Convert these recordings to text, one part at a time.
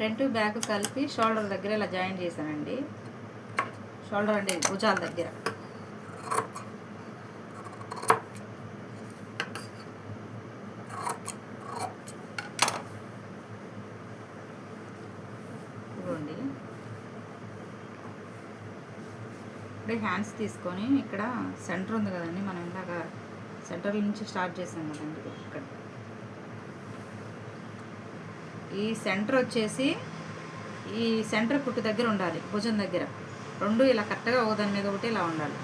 Front back కలిపి shoulder దగ్గర ఇలా జాయిన్ చేశానండి. షోల్డర్ అండి భుజాల దగ్గర. ఇదిగోండి. ఇప్పుడు హ్యాండ్స్ తీసుకొని ఇక్కడ సెంటర్ ఉంది కదండి. మనం ఇందాక సెంటర్ నుంచి స్టార్ట్ చేసాం కదండి. ఇక్కడ. ఈ సెంటర్ వచ్చేసి ఈ సెంటర్ కుట్టు దగ్గర ఉండాలి భుజం దగ్గర. రెండు ఇలా కరెక్ట్గా ఒక దాని మీద ఒకటి ఇలా ఉండాలి.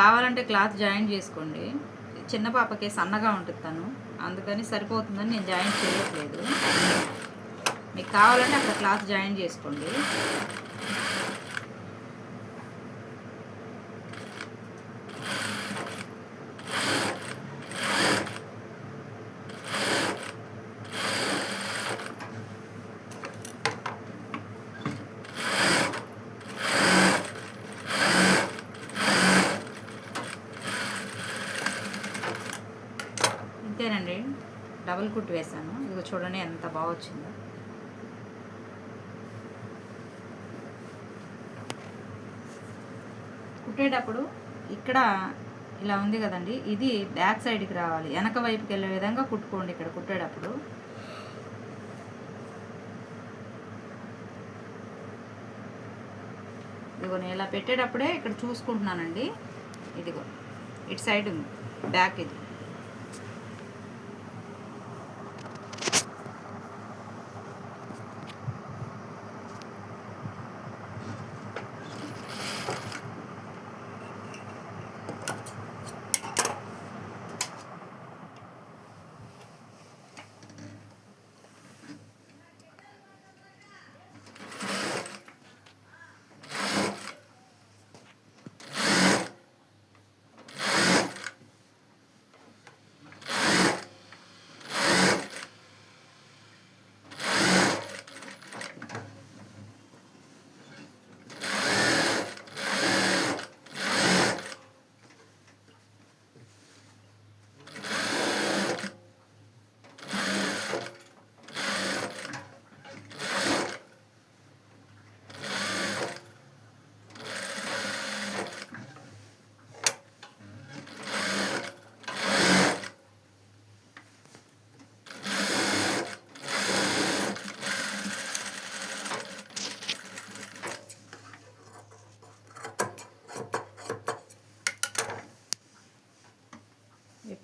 కావాలంటే క్లాత్ జాయిన్ చేసుకోండి. చిన్న పాపకి సన్నగా ఉంటుంది తను. అందుకని సరిపోతుందని నేను జాయిన్ చేయట్లేదు. మీకు కావాలంటే అక్కడ క్లాత్ జాయిన్ చేసుకోండి. అంతేనండి. డబుల్ కుట్ వేసాను ఇదిగో చూడండి ఎంత బాగా వచ్చిందో. కుట్టేటప్పుడు ఇక్కడ ఇలా ఉంది కదండి. ఇది బ్యాక్ సైడ్కి రావాలి. వెనక వైపుకి వెళ్ళే విధంగా కుట్టుకోండి ఇక్కడ కుట్టేటప్పుడు. ఇదిగో నేను ఇలా పెట్టేటప్పుడే ఇక్కడ చూసుకుంటున్నానండి. ఇదిగో ఇటు సైడ్ బ్యాక్ ఇది.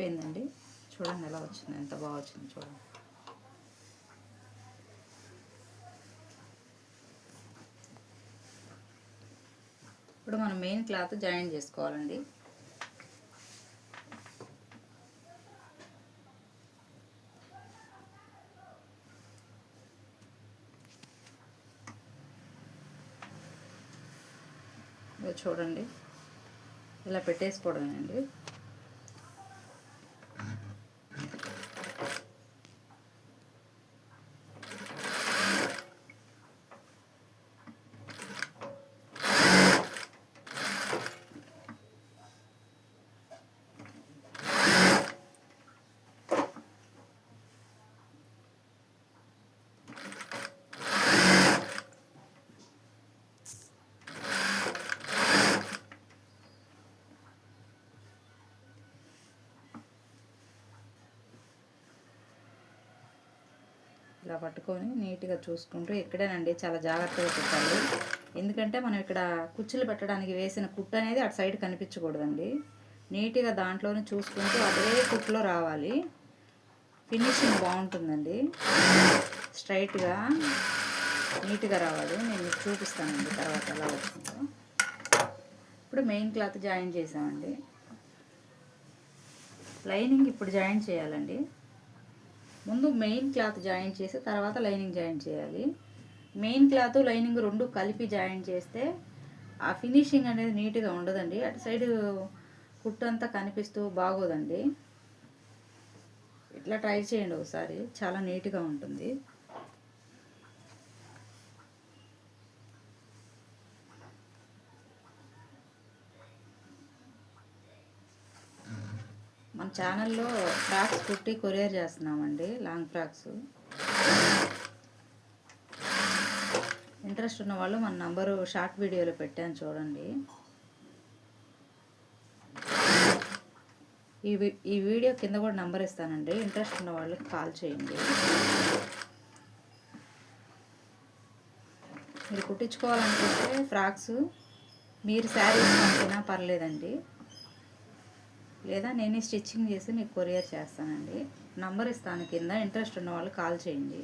అయిపోయిందండి. చూడండి ఎలా వచ్చింది ఎంత బాగా వచ్చింది చూడండి. ఇప్పుడు మనం మెయిన్ క్లాత్ జాయిన్ చేసుకోవాలండి. చూడండి. ఇలా పెట్టేసుకోవడమేనండి. ఇలా పట్టుకొని నీట్గా చూసుకుంటూ ఇక్కడేనండి చాలా జాగ్రత్తగా పెట్టాలి. ఎందుకంటే మనం ఇక్కడ కుచ్చులు పెట్టడానికి వేసిన కుట్టు అనేది అటు సైడ్ కనిపించకూడదండి. నీట్గా దాంట్లోనే చూసుకుంటూ అదే కుట్లో రావాలి. ఫినిషింగ్ బాగుంటుందండి. స్ట్రైట్గా నీట్గా రావాలి. నేను మీకు చూపిస్తానండి తర్వాత ఎలా వచ్చిందో. ఇప్పుడు మెయిన్ క్లాత్ జాయిన్ చేసామండి లైనింగ్ ఇప్పుడు జాయిన్ చేయాలండి. ముందు మెయిన్ క్లాత్ జాయిన్ చేసి తర్వాత లైనింగ్ జాయిన్ చేయాలి. మెయిన్ క్లాత్ లైనింగ్ రెండు కలిపి జాయిన్ చేస్తే ఆ ఫినిషింగ్ అనేది నీట్గా ఉండదండి. అటు సైడ్ కుట్టు అంతా కనిపిస్తూ బాగోదండి. ఇట్లా ట్రై చేయండి ఒకసారి. చాలా నీట్గా ఉంటుంది. ఛానల్లో ఫ్రాక్స్ కుట్టి కొరియర్ చేస్తున్నామండి లాంగ్ ఫ్రాక్స్. ఇంట్రెస్ట్ ఉన్న వాళ్ళు మన నంబరు షార్ట్ వీడియోలో పెట్టాను చూడండి. ఈ ఈ వీడియో కింద కూడా నంబర్ ఇస్తానండి ఇంట్రెస్ట్ ఉన్న వాళ్ళకి కాల్ చేయండి. మీరు కుట్టించుకోవాలనుకుంటే ఫ్రాక్స్ మీరు శారీస్ పంపినా పర్లేదండి. లేదా నేనే స్టిచ్చింగ్ చేసి మీకు కొరియర్ చేస్తానండి. నంబర్ ఇస్తాను కింద ఇంట్రెస్ట్ ఉన్న వాళ్ళు కాల్ చేయండి.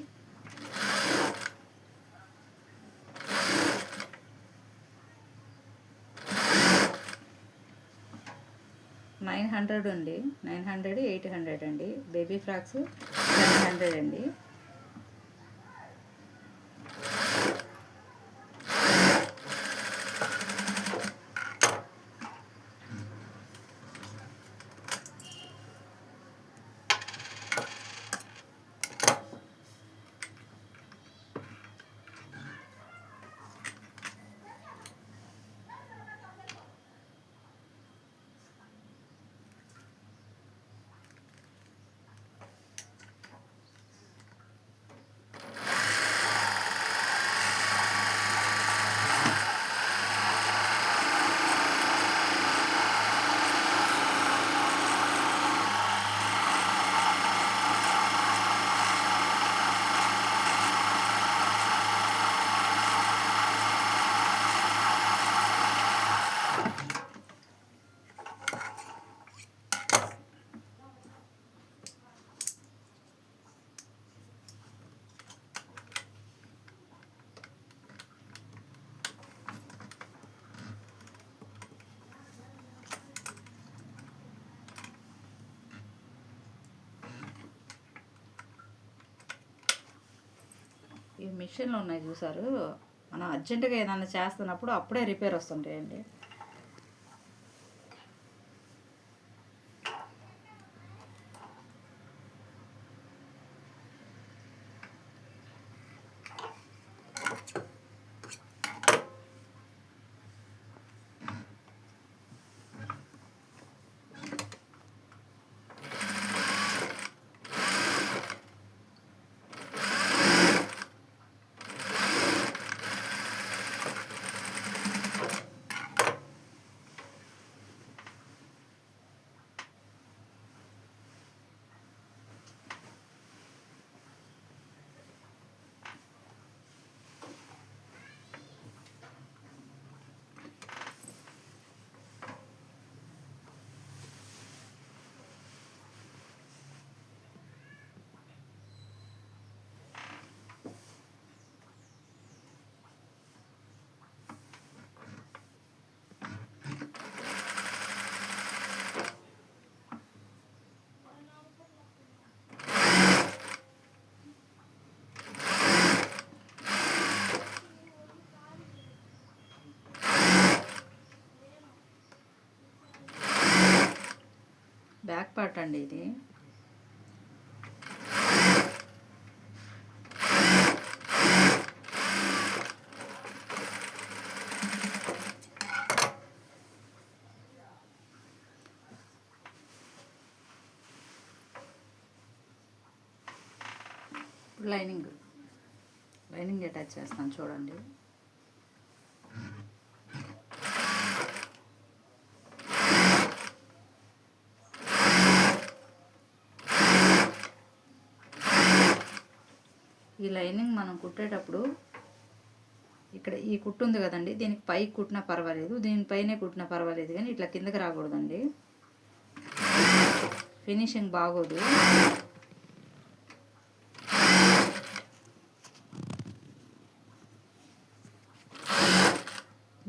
నైన్ హండ్రెడ్ అండి నైన్ హండ్రెడ్ ఎయిట్ హండ్రెడ్ అండి. బేబీ ఫ్రాక్స్ సెవెన్ హండ్రెడ్ అండి ఈ మిషన్లు ఉన్నాయి చూసారు. మనం అర్జెంటుగా ఏదైనా చేస్తున్నప్పుడు అప్పుడే రిపేర్ వస్తుంటాయండి. బ్యాక్ పార్ట్ అండి ఇది. లైనింగ్ లైనింగ్ అటాచ్ చేస్తాను చూడండి. ఈ లైనింగ్ మనం కుట్టేటప్పుడు ఇక్కడ ఈ కుట్టు ఉంది కదండి దీనికి పైకి కుట్టినా పర్వాలేదు దీనిపైనే కుట్టినా పర్వాలేదు కానీ ఇట్లా కిందకి రాకూడదండి. ఫినిషింగ్ బాగోదు.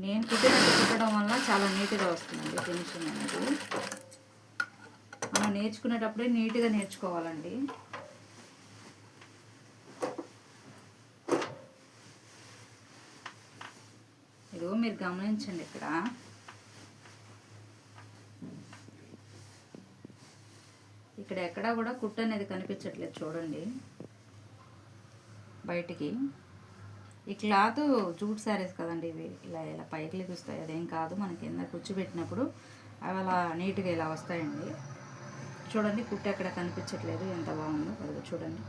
నేను కుట్టినట్టు కుట్టడం వల్ల చాలా నీట్గా వస్తుందండి ఫినిషింగ్ అనేది. మనం నేర్చుకునేటప్పుడే నీట్గా నేర్చుకోవాలండి. మీరు గమనించండి ఇక్కడ. ఇక్కడ ఎక్కడా కూడా కుట్టు అనేది కనిపించట్లేదు చూడండి. బయటికి. ఈ క్లాత్ జూట్ శారీస్ కదండి ఇవి. ఇలా ఇలా పైకి లెగుస్తాయి. అదేం కాదు మన కింద కూర్చోబెట్టినప్పుడు అవి అలా నీట్గా ఇలా వస్తాయండి. చూడండి కుట్టు ఎక్కడ కనిపించట్లేదు ఎంత బాగుందో. అది చూడండి.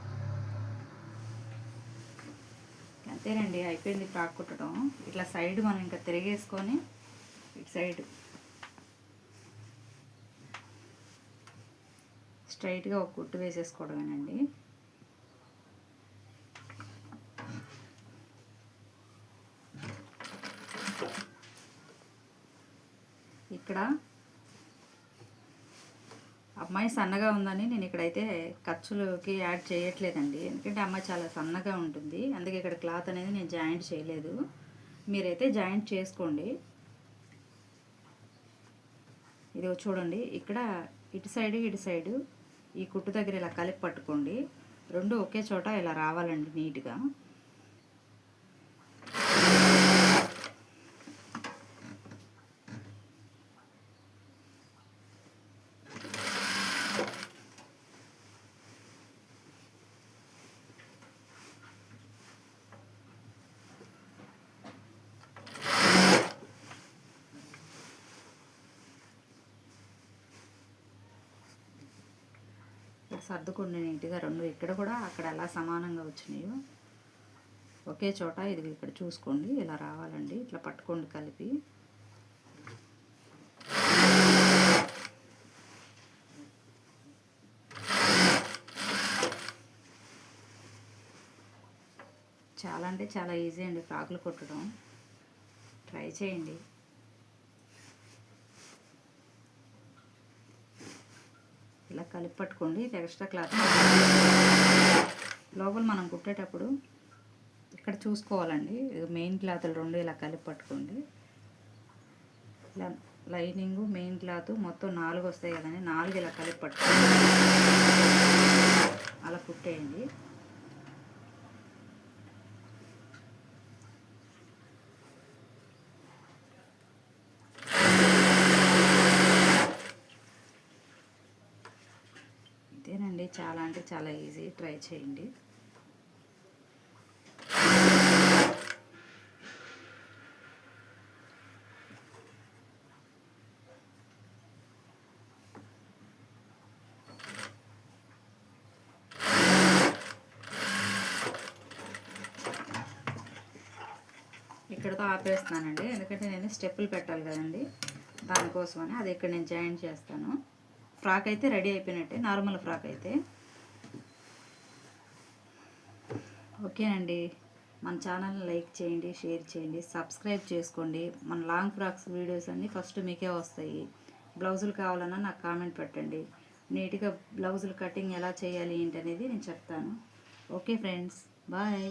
అంతేనండి అయిపోయింది ఫ్రాక్ కుట్టడం. ఇట్లా సైడ్ మనం ఇంకా తిరిగేసుకొని ఇటు సైడ్ స్ట్రైట్గా ఒక కుట్టు వేసేసుకోవడమేనండి. ఇక్కడ అమ్మాయి సన్నగా ఉందని నేను ఇక్కడైతే ఖర్చులకి యాడ్ చేయట్లేదండి. ఎందుకంటే అమ్మాయి చాలా సన్నగా ఉంటుంది. అందుకే ఇక్కడ క్లాత్ అనేది నేను జాయింట్ చేయలేదు. మీరైతే జాయింట్ చేసుకోండి. ఇది చూడండి. ఇక్కడ ఇటు సైడ్ ఇటు సైడు ఈ కుట్టు దగ్గర ఇలా కలిపి పట్టుకోండి. రెండు ఒకే చోట ఇలా రావాలండి నీట్గా. ఇక్కడ సర్దుకోండి నీట్గా రెండు ఇక్కడ కూడా అక్కడ ఎలా సమానంగా వచ్చినాయో. ఒకే చోట ఇది ఇక్కడ చూసుకోండి ఇలా రావాలండి ఇట్లా పట్టుకోండి కలిపి. చాలా అంటే చాలా ఈజీ అండి ఫ్రాకులు కుట్టడం. ట్రై చేయండి ఇలా కలిపి పట్టుకోండి ఇది ఎక్స్ట్రా క్లాత్ లోపల మనం కుట్టేటప్పుడు ఇక్కడ చూసుకోవాలండి. మెయిన్ క్లాత్లు రెండు ఇలా కలిపి పట్టుకోండి ఇలా లైనింగ్ మెయిన్ క్లాత్ మొత్తం నాలుగు వస్తాయి కదండి. నాలుగు ఇలా కలిపి పట్టుకోండి అలా కుట్టేయండి. అంతేనండి చాలా అంటే చాలా ఈజీ. ట్రై చేయండి. ఇక్కడతో ఆపేస్తున్నానండి. ఎందుకంటే నేను స్టెప్పులు పెట్టాలి కదండి. దానికోసమని అది ఇక్కడ నేను జాయిన్ చేస్తాను. ఫ్రాక్ అయితే రెడీ అయిపోయినట్టే నార్మల్ ఫ్రాక్ అయితే. ఓకేనండి. మన ఛానల్ని లైక్ చేయండి షేర్ చేయండి సబ్స్క్రైబ్ చేసుకోండి. మన లాంగ్ ఫ్రాక్స్ వీడియోస్ అన్నీ ఫస్ట్ మీకే వస్తాయి. బ్లౌజులు కావాలన్నా నాకు కామెంట్ పెట్టండి. నీట్గా బ్లౌజులు కటింగ్ ఎలా చేయాలి ఏంటి అనేది నేను చెప్తాను. Okay friends bye.